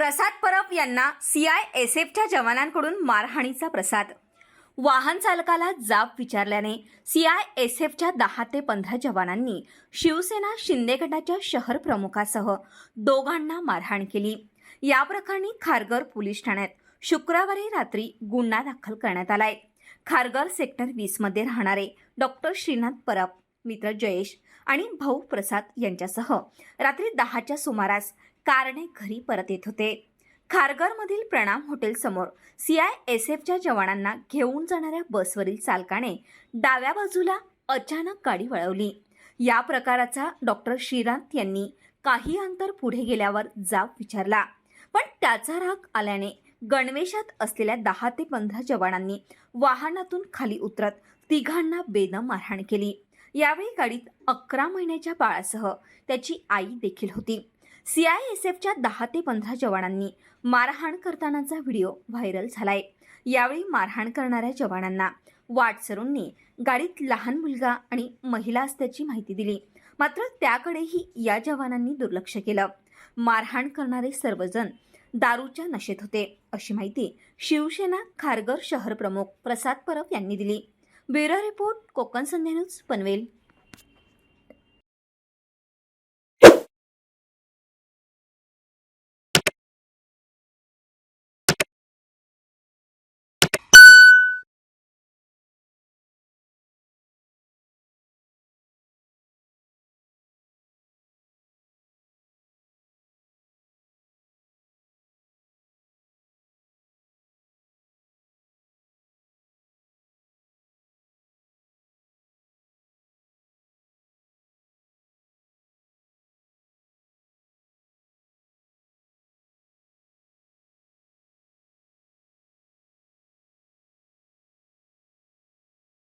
प्रसाद परब यांना CI S एफच्या जवानांकडून मारहाणीचा प्रसाद. वाहन चालकाला जाब विचारल्याने सीआय एस एफच्या दहा ते पंधरा जवानांनी शिवसेना शिंदे गटाच्या शहर प्रमुखासह दोघांना मारहाण केली. या प्रकरणी खारघर पोलीस ठाण्यात शुक्रवारी रात्री गुन्हा दाखल करण्यात आलाय. खारघर सेक्टर वीसमध्ये राहणारे डॉक्टर श्रीनाथ परब मित्र जयेश आणि भाऊ प्रसाद यांच्यासह. रात्री दहाच्या सुमारास कारणे घरी परत येत होते. खारघरमधील प्रणाम हॉटेलसमोर सी आय एस एफच्या जवानांना घेऊन जाणाऱ्या बसवरील चालकाने डाव्या बाजूला अचानक गाडी वळवली. या प्रकाराचा डॉक्टर श्रीरांत यांनी काही अंतर पुढे गेल्यावर जाब विचारला. पण त्याचा राग आल्याने गणवेशात असलेल्या दहा ते पंधरा जवानांनी वाहनातून खाली उतरत तिघांना बेदम मारहाण केली. यावेळी गाडीत अकरा महिन्याच्या बाळासह त्याची आई देखील होती. सीआयएसएफच्या दहा ते पंधरा जवानांनी मारहाण करतानाचा व्हिडिओ व्हायरल झालाय. यावेळी मारहाण करणाऱ्या जवानांना वाटसरूंनी गाडीत लहान मुलगा आणि महिला असल्याची माहिती दिली. मात्र त्याकडेही या जवानांनी दुर्लक्ष केलं. मारहाण करणारे सर्वजण दारूच्या नशेत होते अशी माहिती शिवसेना खारघर शहर प्रमुख प्रसाद परब यांनी दिली. Bureau report Konkan Sandhya news Panvel.